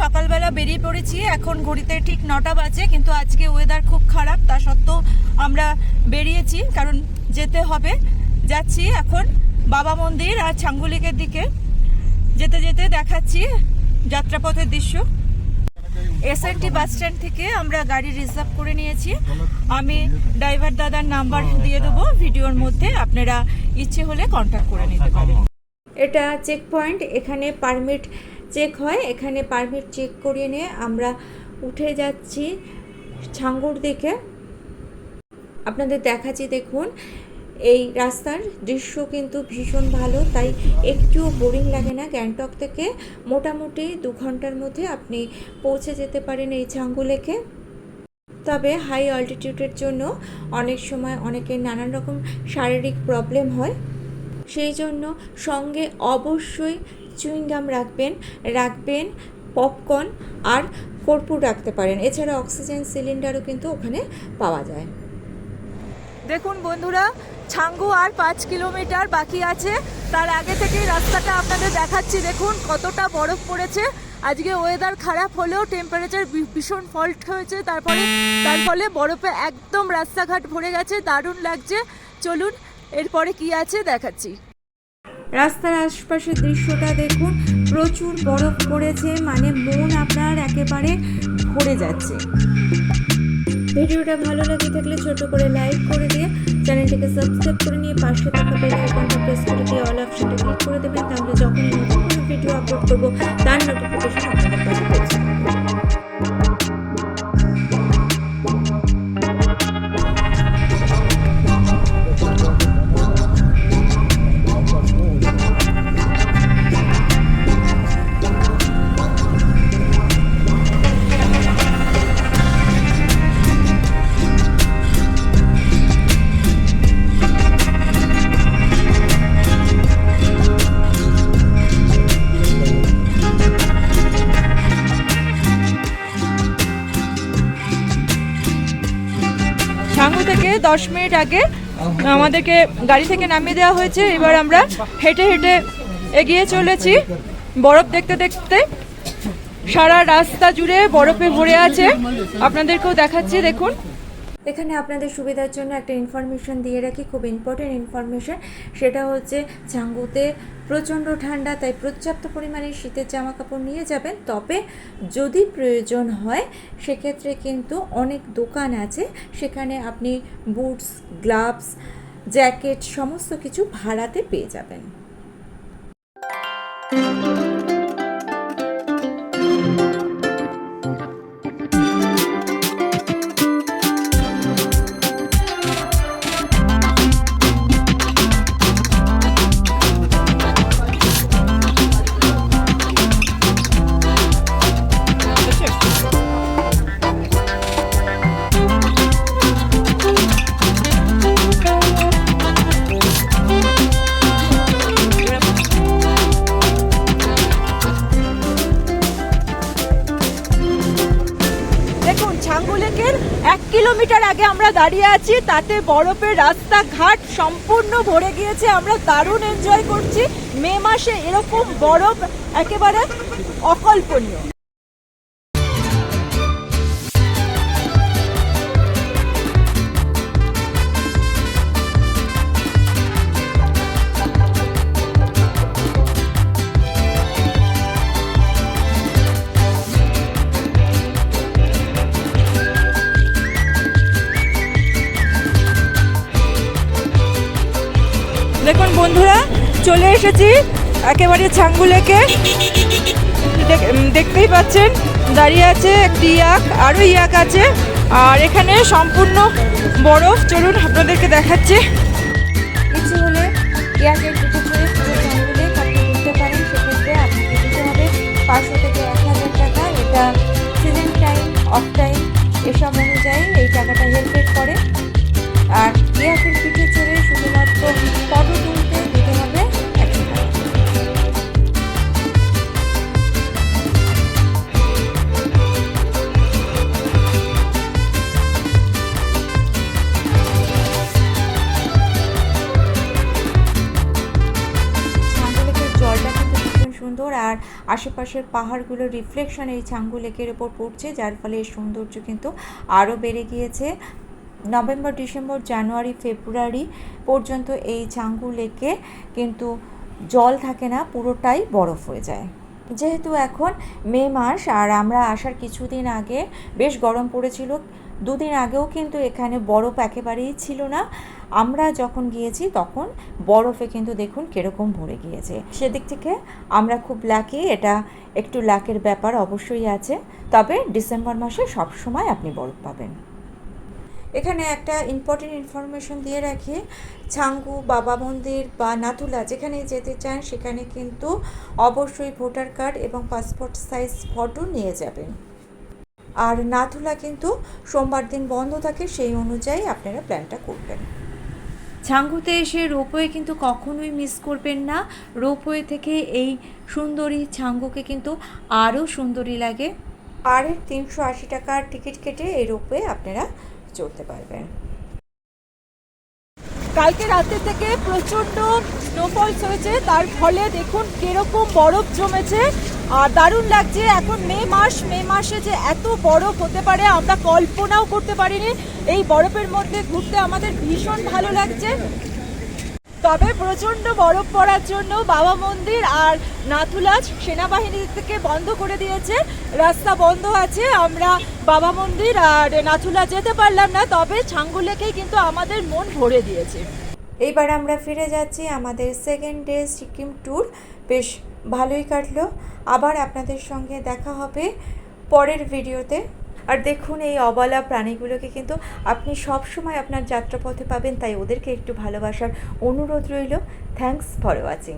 সকালবেলা বেরিয়ে পড়েছি। এখন ঘড়িতে ঠিক নটা বাজে, কিন্তু আজকে ওয়েদার খুব খারাপ, তা সত্ত্বেও আমরা বেরিয়েছি, কারণ যেতে হবে। যাচ্ছি এখন বাবা মন্দির আর ছাঙ্গুলিকের দিকে। যেতে যেতে দেখাচ্ছি যাত্রাপথের দৃশ্য। এস এসএনটি বাস স্ট্যান্ড থেকে আমরা গাড়ি রিজার্ভ করে নিয়েছি। আমি ড্রাইভার দাদার নাম্বার দিয়ে দেবো, ভিডিওর মধ্যে আপনারা ইচ্ছে হলে কন্ট্যাক্ট করে নিতে পারেন। এটা চেক পয়েন্ট এখানে পারমিট চেক হয়, এখানে পারমিট চেক করিয়ে নিয়ে আমরা উঠে যাচ্ছি ছাঙ্গুর দিকে। আপনাদের দেখাচ্ছি, দেখুন, এই রাস্তার দৃশ্য কিন্তু ভীষণ ভালো, তাই একটুও বোরিং লাগে না গ্যাংটক থেকে। মোটামুটি দু ঘণ্টার মধ্যে আপনি পৌঁছে যেতে পারেন এই ছাঙ্গুলেকে তবে হাই অল্টিটিউডের জন্য অনেক সময় অনেকের নানান রকম শারীরিক প্রবলেম হয়। সেই জন্য সঙ্গে অবশ্যই চুইংগাম রাখবেন রাখবেন পপকর্ন আর কর্পূর রাখতে পারেন। এছাড়া অক্সিজেন সিলিন্ডারও কিন্তু ওখানে পাওয়া যায়। দেখুন বন্ধুরা, ছাঙ্গু আর পাঁচ কিলোমিটার বাকি আছে। তার আগে থেকে রাস্তাটা আপনাদের দেখাচ্ছি। দেখুন কতটা বরফ পড়েছে। আজকে ওয়েদার খারাপ হলেও টেম্পারেচার ভীষণ ফল্ট হয়েছে। তারপরে, তার ফলে বরফে একদম রাস্তাঘাট ভরে গেছে। দারুণ লাগছে। চলুন, এরপরে কি আছে দেখাচ্ছি। রাস্তার আশপাশের দৃশ্যটা দেখুন। প্রচুর বরফ পড়েছে মানে মন আপনার একেবারে ভরে যাচ্ছে। ভিডিওটা ভালো লাগে থাকলে ছোট করে লাইক করে দিয়ে চ্যানেলটিকে সাবস্ক্রাইব করে নিয়ে পাশে থাকা বেল আইকনটা প্রেস করে দিয়ে অল অপশনটা ক্লিক করে দেবেন, তাহলে যখনই নতুন কোনো ভিডিও আপলোড করব, তার নোটিফিকেশন আপনাদের কাছে পৌঁছে দশ মিনিট আগে আমাদেরকে গাড়ি থেকে নামিয়ে দেওয়া হয়েছে। এবার আমরা হেঁটে হেঁটে এগিয়ে চলেছি। বরফ দেখতে দেখতে সারা রাস্তা জুড়ে বরফে ভরে আছে। আপনাদেরকেও দেখাচ্ছি, দেখুন। এখানে আপনাদের সুবিধার জন্য একটা ইনফরমেশন দিয়ে রাখি, খুব ইম্পর্টেন্ট ইনফরমেশন সেটা হচ্ছে চাঙ্গুতে প্রচণ্ড ঠান্ডা, তাই পর্যাপ্ত পরিমাণে শীতের জামা কাপড় নিয়ে যাবেন। তবে যদি প্রয়োজন হয়, সেক্ষেত্রে কিন্তু অনেক দোকান আছে, সেখানে আপনি বুটস গ্লাভস জ্যাকেট সমস্ত কিছু ভাড়াতে পেয়ে যাবেন। দেখুন এক কিলোমিটার আগে আমরা দাঁড়িয়ে আছি, তাতে বরফের রাস্তাঘাট সম্পূর্ণ ভরে গিয়েছে, আমরা দারুণ এনজয় করছি। মে মাসে এরকম বরফ একেবারে অকল্পনীয়। বন্ধুরা, চলে এসেছি একেবারে ছাঙ্গুলেকে। দেখ- দেখতেই পাচ্ছেন, দাঁড়িয়ে আছে একটি ইয়াক, আরও ইয়াক আছে। আর এখানে সম্পূর্ণ বরফ। চলুন আপনাদেরকে দেখাচ্ছে। কিছু হলে ইয়াকের আর আশেপাশের পাহাড়গুলোর রিফ্লেকশন এই ছাঙ্গু লেকের ওপর পড়ছে, যার ফলে এর সৌন্দর্য কিন্তু আরও বেড়ে গিয়েছে। নভেম্বর, ডিসেম্বর, জানুয়ারি, ফেব্রুয়ারি পর্যন্ত এই চাঙ্গু লেকে কিন্তু জল থাকে না, পুরোটাই বরফ হয়ে যায়। যেহেতু এখন মে মাস আর আমরা আসার কিছুদিন আগে বেশ গরম পড়েছিল দুদিন আগেও কিন্তু এখানে বরফ একেবারেই ছিল না। আমরা যখন গিয়েছি তখন বরফে কিন্তু দেখুন কীরকম ভরে গিয়েছে। সেদিক থেকে আমরা খুব লাকি এটা একটু লাকের ব্যাপার অবশ্যই আছে। তবে ডিসেম্বর মাসে সবসময় আপনি বরফ পাবেন। এখানে একটা ইম্পর্টেন্ট ইনফরমেশন দিয়ে রাখি। ছাঙ্গু, বাবা মন্দির বা নাথুলা যেখানে যেতে চান সেখানে কিন্তু অবশ্যই ভোটার কার্ড এবং পাসপোর্ট সাইজ ফটো নিয়ে যাবেন। আর নাথুলা কিন্তু সোমবার দিন বন্ধ থাকে সেই অনুযায়ী আপনারা প্ল্যানটা করবেন। ছাঙ্গুতে এসে রোপওয়ে কিন্তু কখনোই মিস করবেন না। রোপওয়ে থেকে এই সুন্দরী ছাঙ্গুকে কিন্তু আরও সুন্দরী লাগে। আর তিনশো আশি টাকার টিকিট কেটে এই রোপওয়ে আপনারা চড়তে পারবেন। কালকে রাতে থেকে প্রচণ্ড স্নোফলস হয়েছে তার ফলে দেখুন কীরকম বরফ জমেছে। আর দারুণ লাগছে, এখন মে মাস, মে মাসে যে এত বরফ হতে পারে, আমরা কল্পনাও করতে পারিনি। এই বরফের মধ্যে ঘুরতে আমাদের ভীষণ ভালো লাগছে। তবে প্রচণ্ড বরফ পড়ার জন্য বাবা মন্দির আর নাথুলাজ সেনাবাহিনী থেকে বন্ধ করে দিয়েছে। রাস্তা বন্ধ আছে, আমরা বাবা মন্দির আর নাথুলা যেতে পারলাম না, তবে ছাঙ্গুলেকেই কিন্তু আমাদের মন ভরে দিয়েছে। এইবার আমরা ফিরে যাচ্ছি আমাদের সেকেন্ড ডে সিকিম ট্যুর বেশ ভালোই কাটলো। আবার আপনাদের সঙ্গে দেখা হবে পরের ভিডিওতে। আর দেখুন, এই অবলা প্রাণীগুলোকে কিন্তু আপনি সব সময় আপনার যাত্রাপথে পাবেন, তাই ওদেরকে একটু ভালোবাসার অনুরোধ রইল। Thanks for watching